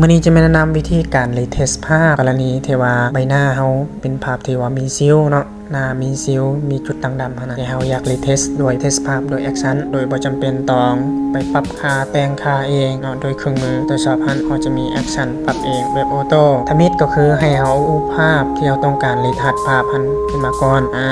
มื่อนี้จะมาแนะนำวิธีการรีเทสภาพกรณีที่ว่าใบหน้าเขาเป็นภาพที่ว่ามีซิวเนาะ หน้ามีซิวมีจุดด่างดำหั้นนะที่เฮาอยากรีเทสโดยเทสภาพโดยแอคชั่นโดยบ่จำเป็นต้องไปปรับค่าแต่งค่าเองเนาะโดยเครื่องมือโดยสอบหันเขาจะมีแอคชั่นปรับเองแบบออโต้ทมิดก็คือให้เฮาอาภาพที่เราต้องการรีทัชภาพหันขึ้นมาก่อนอ่า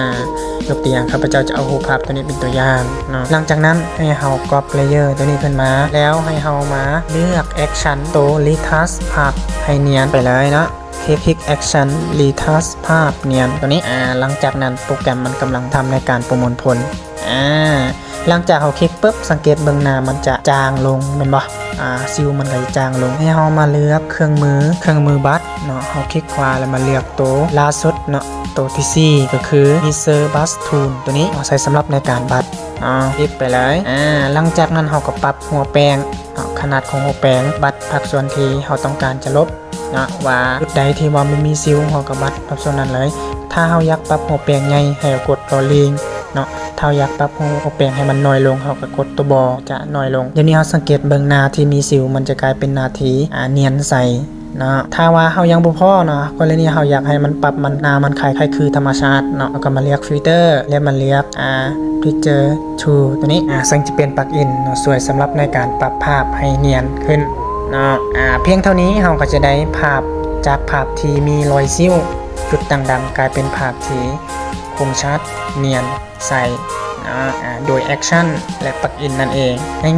ยกตัวอย่างข้าพเจ้าจะเอารูปภาพตัวนี้เป็นตัวอย่างเนาะหลังจากนั้นให้เฮากรอบเลเยอร์ตัวนี้ขึ้นมา แล้วให้เฮามาเลือกแอคชั่นตัวรีทัชภาพให้เนียนไปเลยเนาะ คลิกคลิกแอคชั่นรีทัสภาพเนียนตัวนี้อ่าหลังจากนั้นโปรแกรมมันกำลังทำในการประมวลผลอ่าหลังจากเขาคลิกปุ๊บสังเกตเบื้องหน้ามันจะจางลงเป็นบ่อ่าซิลมันก็จะจางลงให้เรามาเลือกเครื่องมือเครื่องมือบัตรเนาะเราคลิกขวาแล้วมาเลือกตัวล่าสุดเนาะตัวที่สี่ก็คือ User Bus Tool ตัวนี้เอาใช้สำหรับในการบัตรอ่าคลิกไปเลยอ่าหลังจากนั้นเราก็ปรับหัวแปลงขนาดของหัวแปลงบัตรภาคส่วนที่เราต้องการจะลบ นะว่าจุดใดที่ว่ามันมีซิวเราก็บัดปรับส่วนนั้นเลย ถ้าเราอยากปรับหัวแปลงใหญ่ให้กดตัวลิงเนาะถ้าเราอยากปรับหัวแปลงให้มันน้อยลงเราก็กดตัวบอจะน้อยลงเดี๋ยวนี้เราสังเกตเบื้องหน้าที่มีซิวมันจะกลายเป็นหนาทีอ่าเนียนใสเนาะถ้าว่าเรายังบ่พอเนาะกรณีเราอยากให้มันปรับมันนามันคล้ายๆคือธรรมชาติเนาะก็มาเลือกฟิลเตอร์แล้วมาเลือกอ่า Picture to ตัวนี้อ่าซึ่งจะเป็นปลั๊กอินเนาะสวยสำหรับในการปรับภาพให้เนียนขึ้น เนาะอ่าเพียงเท่านี้เราก็จะได้ภาพจากภาพที่มีรอยซิ้วจุดด่างดำกลายเป็นภาพที่คมชัด เนียนใสเนาะโดยแอคชั่นและปลักอินนั่นเอง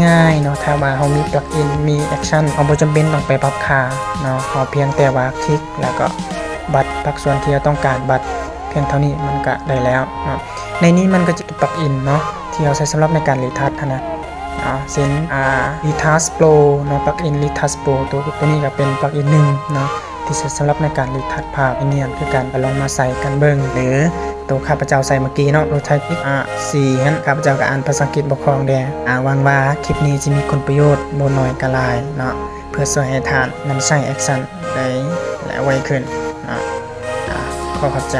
ง่ายๆเนาะถ้าว่าเรามีปลักอินมีแอคชั่นเราบ่จำเป็นต้องไปปรับค่าเนาะเราเพียงแต่ว่าคลิกแล้วก็บัตรปลักส่วนที่เราต้องการบัตรเพียงเท่านี้มันก็ได้แล้วเนาะในนี้มันก็จะปลักอินเนาะที่เราใช้สำหรับในการรีทัชนะ เซนอ่า Litas Pro เนาะปลั๊กอิน Litas Pro ตัวตัวนี้ก็เป็นปลั๊กอินหนึ่งเนาะที่ใช้สำหรับในการรีทัชภาพเนียนคือการไปลองมาใส่กันเบิ่งหรือตัวข้าพเจ้าใส่เมื่อกี้เนาะรถไทยพิกอ่าสี่ฮันข้าพเจ้าก็อ่านภาษาอังกฤษบกครองแดอ่าวังว่าคลิปนี้จะมีคุณประโยชน์บ่น้อยกะลายเนาะเพื่อช่วยให้ทานนำใช้แอคชั่นได้และไวขึ้นเนาะอ่าขอขอบใจ